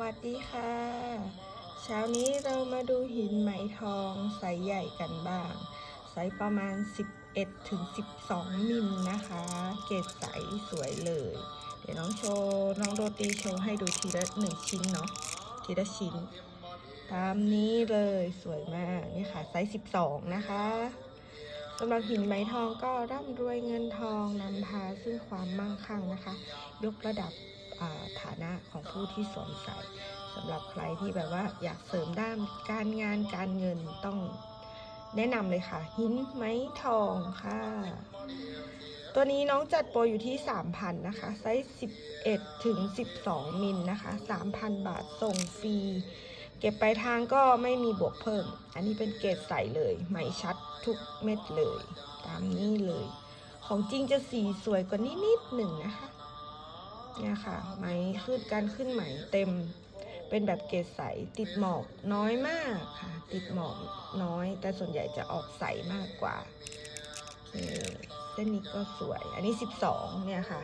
วัสดีค่ะ เช้านี้เรามาดูหินไหมทองไซส์ใหญ่กันบ้าง ไซส์ประมาณ 11ถึง12 มิลนะคะ เกรดใสสวยเลย เดี๋ยวน้องโชว์น้องโรตีโชว์ให้ดูทีละหนึ่งชิ้นเนาะทีละชิ้น ตามนี้เลยสวยมากนี่ค่ะไซส์ 12 นะคะสำหรับหินไหมทองก็ร่ำรวยเงินทองนำพาซึ่งความมั่งคั่งนะคะ ยกระดับ ฐานะของผู้ที่สวมใส่สำหรับใครที่แบบว่าอยากเสริมด้านการงานการเงินต้องแนะนำเลยค่ะ หินไหมทองค่ะ ตัวนี้น้องจัดโปรอยู่ที่ 3,000 นะคะ ไซส์ 11 ถึง 12 มิลนะคะ 3,000 บาทส่งฟรี เก็บไปลายทางก็ไม่มีบวกเพิ่ม อันนี้เป็นเกรดใสเลยไหมชัดทุกเม็ดเลย ตามนี้เลย ของจริงจะสีสวยกว่านี้นิดหนึ่งนะคะ เนี่ยค่ะ ไหมขึ้นการขึ้นไหมเต็ม เป็นแบบเกรดใส ติดหมอกน้อยมากค่ะ ติดหมอกน้อย แต่ส่วนใหญ่จะออกใสมากกว่าเคเส้นนี้ก็สวย อันนี้ 12 เนี่ยค่ะ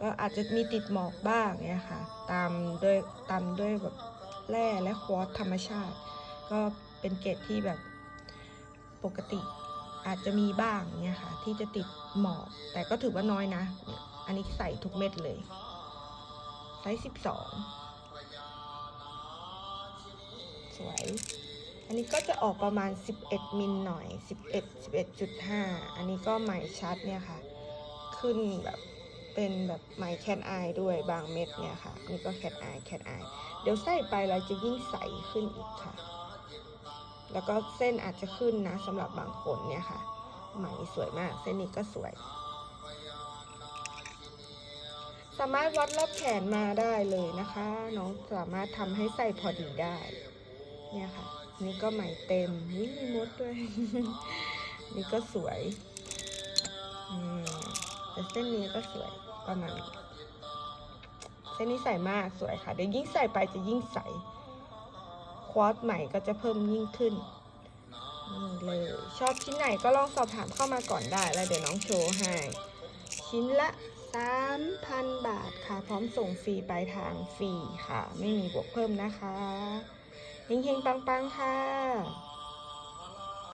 ก็อาจจะมีติดหมอกบ้างเนี่ยค่ะ ตามด้วยตามด้วยแบบแร่และควอตธรรมชาติ ก็เป็นเกรดที่แบบปกติอาจจะมีบ้างเนี่ยค่ะ ที่จะติดหมอกแต่ก็ถือว่าน้อยนะ อันนี้ใส่ทุกเม็ดเลย ไซส์12สวย อันนี้ก็จะออกประมาณ 11 มิลหน่อย 11 11.5 อันนี้ก็ไหมชัดเนี่ยค่ะ ขึ้นแบบเป็นแบบไหมแคนอายด้วยบางเม็ดเนี่ยค่ะ นี่ก็แคนอายแคนอายเดี๋ยวใส่ไปเราจะยิ่งใสขึ้นอีกค่ะ แล้วก็เส้นอาจจะขึ้นนะสำหรับบางคนเนี่ยค่ะ ไหมสวยมาก เส้นนี้ก็สวยามารถวัดรอบแขนมาได้เลยนะคะ น้องสามารถทำให้ใส่พอดีได้ เนี่ยค่ะ นี่ก็ไหมเต็มวิมีมดด้วย นี่ก็สวยอืมแต่เส้นนี้ก็สวยประมาณนี้เส้นนี้ใส่มากสวยค่ะ เดี๋ยวยิ่งใส่ไปจะยิ่งใส ควอตใหม่ก็จะเพิ่มยิ่งขึ้นนี่เลย ชอบชิ้นไหนก็ลองสอบถามเข้ามาก่อนได้ แล้วเดี๋ยวน้องโชว์ให้ ชิ้นละ 3,000 บาทค่ะ พร้อมส่งฟรีปลายทางฟรีค่ะ ไม่มีบวกเพิ่มนะคะเฮงๆ ปังๆ ค่ะ